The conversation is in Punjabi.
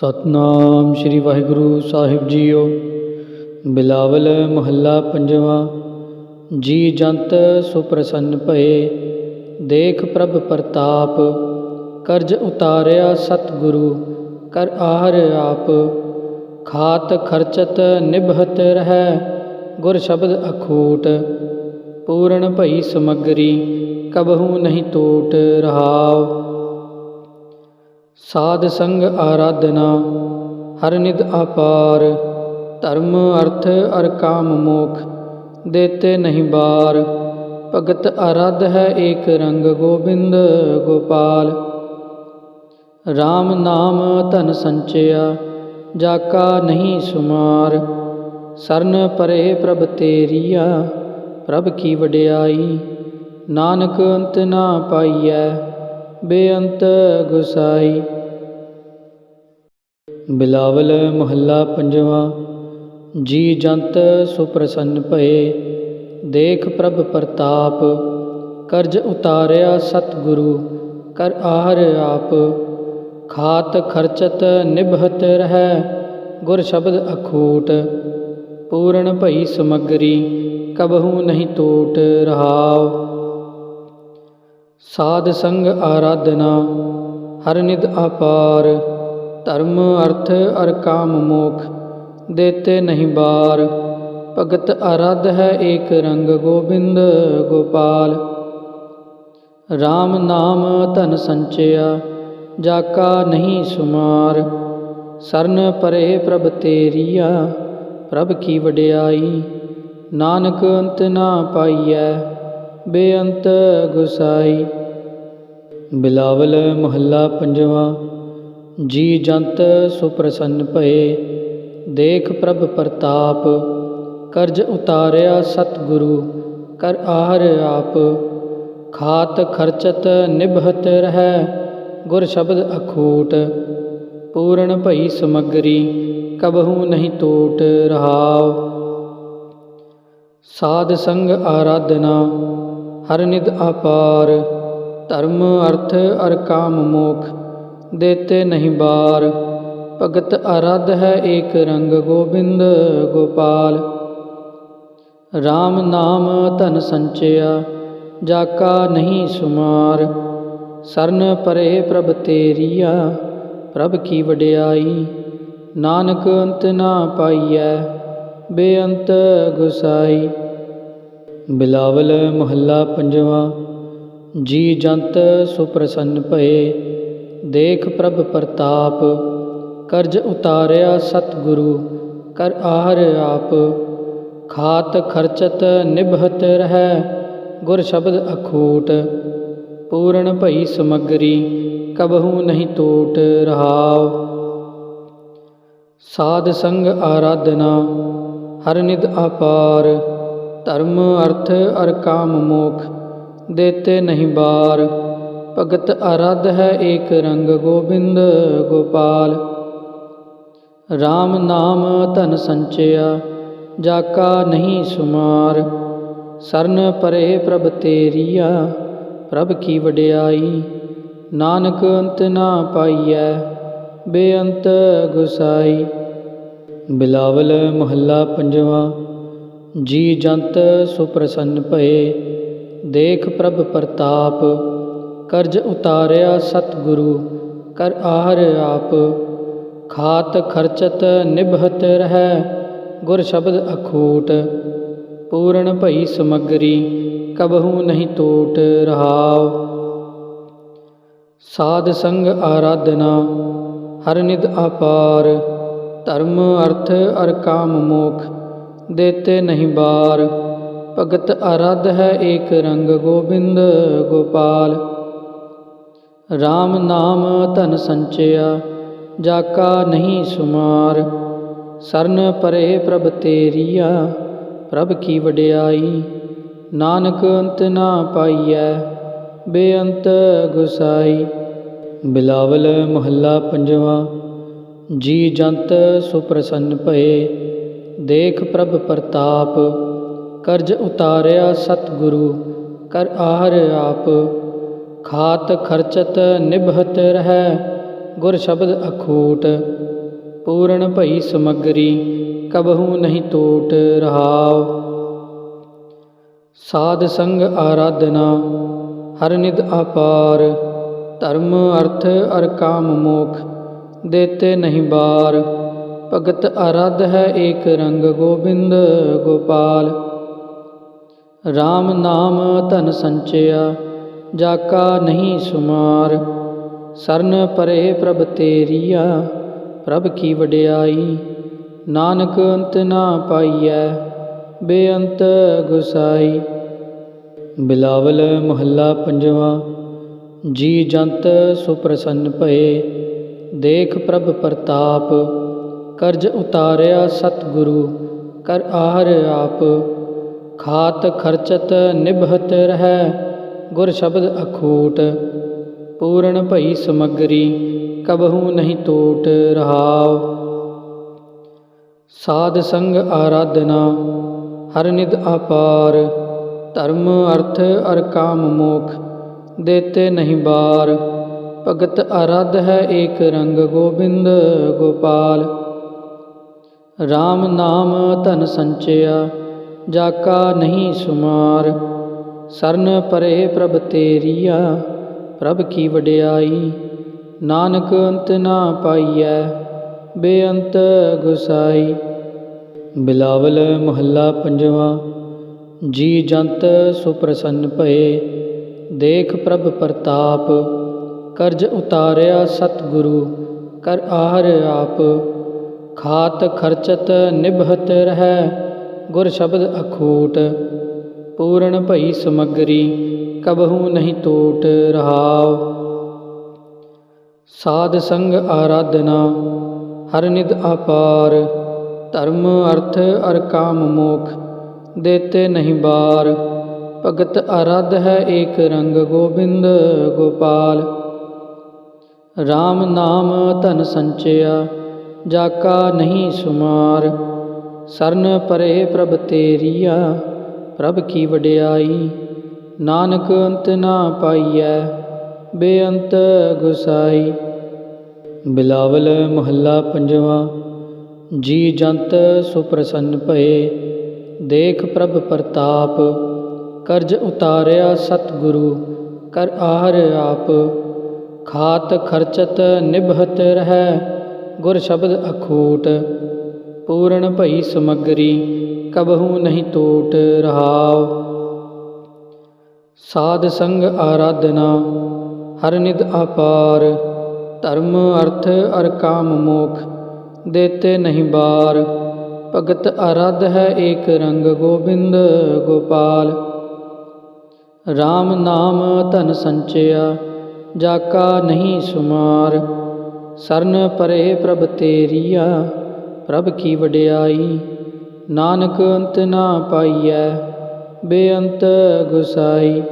ਸਤਨਾਮ ਸ੍ਰੀ ਵਾਹਿਗੁਰੂ ਸਾਹਿਬ ਜੀਓ। ਬਿਲਾਵਲ ਮਹੱਲਾ ਪੰਜਵਾਂ, ਜੀ ਜੰਤ ਸੁਪ੍ਰਸੰਨ ਭਏ, ਦੇਖ ਪ੍ਰਭ ਪ੍ਰਤਾਪ, ਕਰਜ ਉਤਾਰਿਆ ਸਤਿਗੁਰੂ, ਕਰ ਆਹਰ ਆਪ। ਖਾਤ ਖਰਚਤ ਨਿਭਤ ਰਹਿ, ਗੁਰ ਸ਼ਬਦ ਅਖੂਟ। ਪੂਰਨ ਭਈ ਸਮਗਰੀ, ਕਬਹੂ ਨਹੀਂ ਟੋਟ ਰਹਾਉ। ਸਾਧ ਸੰਗ ਆਰਾਧਨਾ, ਹਰ ਨਿਦ ਆਪਾਰ ਧਰਮ ਅਰਥ ਅਰ ਕਾਮ ਮੋਖ, ਦੇਤੇ ਨਹੀਂ ਬਾਰ, ਭਗਤ ਆਰਾਧ ਹੈ ਏਕ ਰੰਗ ਗੋਬਿੰਦ ਗੋਪਾਲ। RAM ਨਾਮ ਧਨ ਸੰਚਿਆ, ਜਾ ਕਾ ਨਹੀਂ ਸੁਮਾਰ, ਸਰਨ ਪਰੇ ਪ੍ਰਭ ਤੇਰੀਆ, ਪ੍ਰਭ ਕੀ ਵਡਿਆਈ, ਨਾਨਕ ਅੰਤ ਨਾ ਪਾਈਐ ਬੇਅੰਤ ਗੁਸਾਈ। ਬਿਲਾਵਲ ਮਹੱਲਾ ਪੰਜਵਾਂ, ਜੀ ਜੰਤ ਸੁਪ੍ਰਸੰਨ ਭਏ, ਦੇਖ ਪ੍ਰਭ ਪ੍ਰਤਾਪ, ਕਰਜ ਉਤਾਰਿਆ ਸਤਿਗੁਰੂ, ਕਰ ਆਹਰ ਆਪ। ਖਾਤ ਖਰਚਤ ਨਿਭਤ ਰਹਿ, ਗੁਰ ਸ਼ਬਦ ਅਖੂਟ। ਪੂਰਨ ਭਈ ਸਮਗਰੀ, ਕਬਹੂ ਨਹੀਂ ਟੋਟ ਰਹਾਉ। ਸਾਧ ਸੰਗ ਆਰਾਧਨਾ, ਹਰ ਨਿਦ ਅਪਾਰ, ਧਰਮ ਅਰਥ ਅਰ ਕਾਮ ਮੋਖ, ਦੇਤੇ ਨਹੀਂ ਬਾਰ। ਭਗਤ ਆਰਾਧ ਹੈ ਏਕ ਰੰਗ ਗੋਬਿੰਦ ਗੋਪਾਲ। RAM ਨਾਮ ਧਨ ਸੰਚਿਆ, ਜਾ ਕਾ ਨਹੀਂ ਸੁਮਾਰ। ਸਰਨ ਪਰੇ ਪ੍ਰਭ ਤੇਰੀਆ, ਪ੍ਰਭ ਕੀ ਵਡਿਆਈ। ਨਾਨਕ ਅੰਤ ਨਾ ਪਾਈਐ ਬੇਅੰਤ ਗੁਸਾਈ। ਬਿਲਾਵਲ ਮਹੱਲਾ ਪੰਜਵਾਂ, ਜੀ ਜੰਤ ਸੁਪ੍ਰਸੰਨ ਭਏ, ਦੇਖ ਪ੍ਰਭ ਪ੍ਰਤਾਪ, ਕਰਜ ਉਤਾਰਿਆ ਸਤਿਗੁਰੂ, ਕਰ ਆਹਰ ਆਪ। ਖਾਤ ਖਰਚਤ ਨਿਭਤ ਰਹਿ, ਗੁਰ ਸ਼ਬਦ ਅਖੂਟ। ਪੂਰਨ ਭਈ ਸਮਗਰੀ, ਕਬਹੂ ਨਹੀਂ ਟੋਟ ਰਹਾਉ। ਸਾਧ ਸੰਗ ਆਰਾਧਨਾ ਹਰ ਨਿਦ ਅਪਾਰ, ਧਰਮ ਅਰਥ ਅਰ ਕਾਮ ਮੋਖ, ਦੇਤੇ ਨਹੀਂ ਬਾਰ। ਭਗਤ ਅਰਧ ਹੈ ਏਕ ਰੰਗ ਗੋਬਿੰਦ ਗੋਪਾਲ। RAM ਨਾਮ ਧਨ ਸੰਚਿਆ, ਜਾ ਕਾ ਨਹੀਂ ਸੁਮਾਰ। ਸਰਨ ਪਰੇ ਪ੍ਰਭ ਤੇਰੀਆ, ਪ੍ਰਭ ਕੀ ਵਡਿਆਈ। ਨਾਨਕ ਅੰਤ ਨਾ ਪਾਈਐ, ਬੇਅੰਤ ਗੁਸਾਈ। ਬਿਲਾਵਲ ਮਹੱਲਾ ਪੰਜਵਾਂ, ਜੀ ਜੰਤ ਸੁਪ੍ਰਸੰਨ ਭਏ, ਦੇਖ ਪ੍ਰਭ ਪ੍ਰਤਾਪ, ਕਰਜ ਉਤਾਰਿਆ ਸਤਿਗੁਰੂ, ਕਰ ਆਹਰ ਆਪ, ਖਾਤ ਖਰਚਤ ਨਿਭਤ ਰਹਿ, ਗੁਰ ਸ਼ਬਦ ਅਖੂਟ, ਪੂਰਨ ਭਈ ਸਮਗਰੀ, ਕਬਹੂ ਨਹੀਂ ਟੋਟ ਰਹਾਉ। ਸਾਧ ਸੰਗ ਆਰਾਧਨਾ, ਹਰ ਨਿਦ ਆਪਾਰ ਧਰਮ ਅਰਥ ਅਰ ਕਾਮ ਮੋਖ, ਦੇਤੇ ਨਹੀਂ ਬਾਰ। ਭਗਤ ਅਰਧ ਹੈ ਏਕ ਰੰਗ ਗੋਬਿੰਦ ਗੋਪਾਲ। RAM ਨਾਮ ਧਨ ਸੰਚਿਆ, ਜਾ ਕਾ ਨਹੀਂ ਸੁਮਾਰ। ਸਰਨ ਪਰੇ ਪ੍ਰਭ ਤੇਰੀਆ, ਪ੍ਰਭ ਕੀ ਵਡਿਆਈ। ਨਾਨਕ ਅੰਤ ਨਾ ਪਾਈਐ, ਬੇਅੰਤ ਗੁਸਾਈ। ਬਿਲਾਵਲ ਮਹੱਲਾ ਪੰਜਵਾਂ। ਜੀ ਜੰਤ ਸੁਪ੍ਰਸੰਨ ਭਏ, ਦੇਖ ਪ੍ਰਭ ਪ੍ਰਤਾਪ, ਕਰਜ ਉਤਾਰਿਆ ਸਤਿਗੁਰੂ, ਕਰ ਆਹਰ ਆਪ, ਖਾਤ ਖਰਚਤ ਨਿਭਤ ਰਹਿ, ਗੁਰ ਸ਼ਬਦ ਅਖੂਟ, ਪੂਰਨ ਭਈ ਸਮਗਰੀ, ਕਬਹੂ ਨਹੀਂ ਟੋਟ ਰਹਾਉ। ਸਾਧ ਸੰਗ ਆਰਾਧਨਾ, ਹਰ ਨਿਦ ਆਪਾਰ ਧਰਮ ਅਰਥ ਅਰ ਕਾਮ ਮੋਖ ਦੇਤੇ ਨਹੀਂ ਬਾਰ। ਭਗਤ ਆਰਾਧ ਹੈ ਏਕ ਰੰਗ ਗੋਬਿੰਦ ਗੋਪਾਲ। RAM ਨਾਮ ਧਨ ਸੰਚਿਆ, ਜਾਕਾ ਨਹੀਂ ਸੁਮਾਰ। ਸਰਨ ਪਰੇ ਪ੍ਰਭ ਤੇਰੀਆ, ਪ੍ਰਭ ਕੀ ਵਡਿਆਈ। ਨਾਨਕ ਅੰਤ ਨਾ ਪਾਈਐ, ਬੇਅੰਤ ਗੁਸਾਈ। ਬਿਲਾਵਲ ਮਹੱਲਾ ਪੰਜਵਾਂ, ਜੀ ਜੰਤ ਸੁਪ੍ਰਸੰਨ ਭਏ। ਦੇਖ ਪ੍ਰਭ ਪ੍ਰਤਾਪ, ਕਰਜ ਉਤਾਰਿਆ ਸਤਿਗੁਰੂ, ਕਰ ਆਹਰ ਆਪ। ਖਾਤ ਖਰਚਤ ਨਿਭਤ ਰਹਿ, ਗੁਰ ਸ਼ਬਦ ਅਖੂਟ। ਪੂਰਨ ਭਈ ਸਮਗਰੀ, ਕਬਹੂ ਨਹੀਂ ਟੋਟ ਰਹਾਉ। ਸਾਧ ਸੰਗ ਆਰਾਧਨਾ, ਹਰ ਨਿਦ ਅਪਾਰ। ਧਰਮ ਅਰਥ ਅਰ ਕਾਮ ਮੋਖ, ਦੇਤੇ ਨਹੀਂ ਬਾਰ। ਭਗਤ ਅਰਧ ਹੈ ਏਕ ਰੰਗ ਗੋਬਿੰਦ ਗੋਪਾਲ। RAM ਨਾਮ ਧਨ ਸੰਚਿਆ ਜਾ ਕਾ ਨਹੀਂ ਸੁਮਾਰ। ਸਰਨ ਪਰੇ ਪ੍ਰਭ ਤੇਰੀਆ, ਪ੍ਰਭ ਕੀ ਵਡਿਆਈ। ਨਾਨਕ ਅੰਤ ਨਾ ਪਾਈਐ, ਬੇਅੰਤ ਗੁਸਾਈ। ਬਿਲਾਵਲ ਮਹੱਲਾ ਪੰਜਵਾਂ, ਜੀ ਜੰਤ ਸੁਪ੍ਰਸੰਨ ਭਏ, ਦੇਖ ਪ੍ਰਭ ਪ੍ਰਤਾਪ। ਕਰਜ ਉਤਾਰਿਆ ਸਤਿਗੁਰੂ, ਕਰ ਆਹਰ ਆਪ। ਖਾਤ ਖਰਚਤ ਨਿਭਤ ਰਹਿ, ਗੁਰ ਸ਼ਬਦ ਅਖੂਟ। ਪੂਰਨ ਭਈ ਸਮਗਰੀ, ਕਬਹੂ ਨਹੀਂ ਟੋਟ ਰਹਾਉ। ਸਾਧ ਸੰਗ ਆਰਾਧਨਾ, ਹਰ ਨਿਦ ਅਪਾਰ। ਧਰਮ ਅਰਥ ਅਰ ਕਾਮ ਮੋਖ, ਦੇਤੇ ਨਹੀਂ ਬਾਰ। ਭਗਤ ਆਰਾਧ ਹੈ ਏਕ ਰੰਗ ਗੋਬਿੰਦ ਗੋਪਾਲ। RAM ਨਾਮ ਧਨ ਸੰਚਿਆ ਜਾ ਕਾ ਨਹੀਂ ਸੁਮਾਰ। ਸਰਨ ਪਰੇ ਪ੍ਰਭ ਤੇਰੀਆ, ਪ੍ਰਭ ਕੀ ਵਡਿਆਈ। ਨਾਨਕ ਅੰਤ ਨਾ ਪਾਈਐ, ਬੇਅੰਤ ਗੁਸਾਈ। ਬਿਲਾਵਲ ਮਹੱਲਾ ਪੰਜਵਾਂ, ਜੀ ਜੰਤ ਸੁਪ੍ਰਸੰਨ ਭਏ, ਦੇਖ ਪ੍ਰਭ ਪ੍ਰਤਾਪ। ਕਰਜ ਉਤਾਰਿਆ ਸਤਿਗੁਰੂ, ਕਰ ਆਹਰ ਆਪ। ਖਾਤ ਖਰਚਤ ਨਿਭਤ ਰਹਿ, ਗੁਰ ਸ਼ਬਦ ਅਖੂਟ। ਪੂਰਨ ਭਈ ਸਮਗਰੀ, ਕਬਹੂ ਨਹੀਂ ਟੋਟ ਰਹਾਉ। ਸਾਧ ਸੰਗ ਆਰਾਧਨਾ, ਹਰ ਨਿਦ ਅਪਾਰ। ਧਰਮ ਅਰਥ ਅਰ ਕਾਮ ਮੋਖ, ਦੇਤੇ ਨਹੀਂ ਬਾਰ। ਭਗਤ ਆਰਾਧ ਹੈ ਏਕ ਰੰਗ ਗੋਬਿੰਦ ਗੋਪਾਲ। RAM ਨਾਮ ਧਨ ਸੰਚਿਆ ਜਾ ਕਾ ਨਹੀਂ ਸੁਮਾਰ। ਸਰਨ ਪਰੇ ਪ੍ਰਭ ਤੇਰੀਆ, ਪ੍ਰਭ ਕੀ ਵਡਿਆਈ। ਨਾਨਕ ਅੰਤ ਨਾ ਪਾਈਐ, ਬੇਅੰਤ ਗੁਸਾਈ। ਬਿਲਾਵਲ ਮਹੱਲਾ ਪੰਜਵਾਂ, ਜੀ ਜੰਤ ਸੁਪ੍ਰਸੰਨ ਭਏ, ਦੇਖ ਪ੍ਰਭ ਪ੍ਰਤਾਪ, ਕਰਜ ਉਤਾਰਿਆ ਸਤਿਗੁਰੂ, ਕਰ ਆਹਰ ਆਪ। ਖਾਤ ਖਰਚਤ ਨਿਭਤ ਰਹਿ ਗੁਰ ਸ਼ਬਦ ਅਖੂਟ, ਪੂਰਨ ਭਈ ਸਮਗਰੀ, ਕਬਹੂ ਨਹੀਂ ਟੋਟ ਰਹਾਉ। ਸਾਧ ਸੰਗ ਆਰਾਧਨਾ, ਹਰ ਨਿਦ ਅਪਾਰ, ਧਰਮ ਅਰਥ ਅਰ ਕਾਮ ਮੋਖ, ਦੇਤੇ ਨਹੀਂ ਬਾਰ। ਭਗਤ ਆਰਾਧ ਹੈ ਏਕ ਰੰਗ ਗੋਬਿੰਦ ਗੋਪਾਲ। RAM ਨਾਮ ਧਨ ਸੰਚਿਆ ਜਾ ਕਾ ਹੈ ਏਕ ਰੰਗ ਗੋਬਿੰਦ ਗੋਪਾਲ RAM ਨਾਮ ਧਨ ਸੰਚਿਆ ਜਾ ਕਾ ਨਹੀਂ ਸੁਮਾਰ। ਸਰਨ ਪਰੇ ਪ੍ਰਭ ਤੇਰੀਆ ਪ੍ਰਭ ਕੀ ਵਡਿਆਈ ਨਾਨਕ ਅੰਤ ਨਾ ਪਾਈਐ ਬੇਅੰਤ ਗੁਸਾਈ।